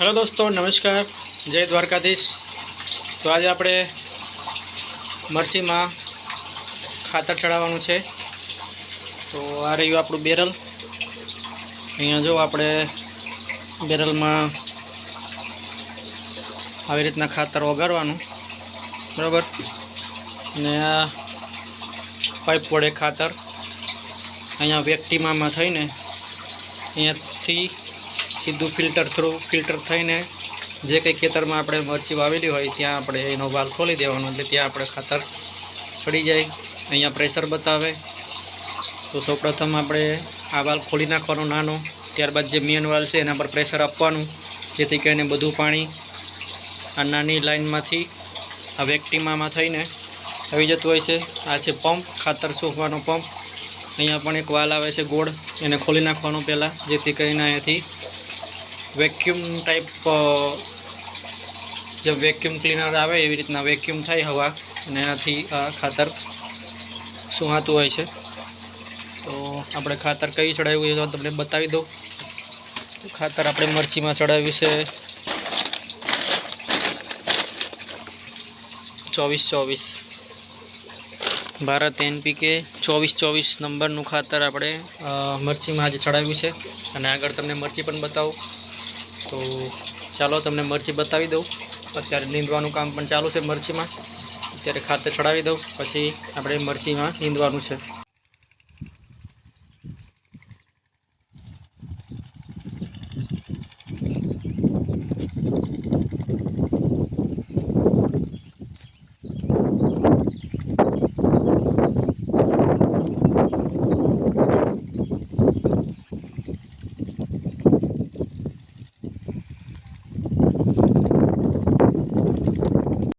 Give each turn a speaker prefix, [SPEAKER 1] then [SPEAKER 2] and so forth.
[SPEAKER 1] Hello દોસ્તો, નમસ્કાર. જય દ્વારકાધીશ. તો આજે આપણે મરચીમાં ખાતર ચડાવવાનું છે. તો આ રહ્યું આપણું બેરલ. અહીંયા જો આપણે બેરલમાં આવી રીતના ખાતર ઓગાળવાનું બરાબર? અને આ પાઇપ વડે ખાતર અહીંયા વ્યક્તિમાં થઈને અહીંયાથી સીધું ફિલ્ટર થ્રુ, ફિલ્ટર થઈને જે કંઈ ખેતરમાં આપણે મરચી વાવેલી હોય, ત્યાં આપણે એનો વાલ ખોલી દેવાનો, એટલે ત્યાં આપણે ખાતર પડી જાય. અહીંયા પ્રેશર બતાવે. તો સૌપ્રથમ આપણે આ વાલ ખોલી નાખવાનો નાનો, ત્યારબાદ જે મેન વાલ છે એના પર પ્રેશર આપવાનું, જેથી કરીને બધું પાણી આ નાની લાઇનમાંથી આ વેક્ટિમામાં થઈને આવી જતું હોય છે. આ છે પંપ, ખાતર સૂકવાનો પંપ. અહીંયા પણ એક વાલ આવે છે ગોળ, એને ખોલી નાખવાનું પહેલાં, જેથી કરીને અહીંયાથી વેક્યુમ ટાઈપ જે વેક્યુમ ક્લીનર આવે, એવી રીતના વેક્યુમ થાય હવા, અને એનાથી, આ, ખાતર સુહાતું હોય છે. તો આપણે ખાતર કઈ ચડાવ્યું તો તમને બતાવી દઉં. તો ખાતર આપણે મરચીમાં ચડાવ્યું છે. ચોવીસ ચોવીસ. ભારત એનપીકે ચોવીસ ચોવીસ નંબરનું ખાતર આપણે મરચીમાં આજે ચડાવ્યું છે. અને આગળ તમને મરચી પણ બતાવું. તો ચાલો તમને મરચી બતાવી દઉં. અત્યારે નીંદવાનું કામ પણ ચાલુ છે મરચીમાં. અત્યારે ખાતર ચડાવી દઉં. પછી આપણે મરચીમાં નીંદવાનું છે.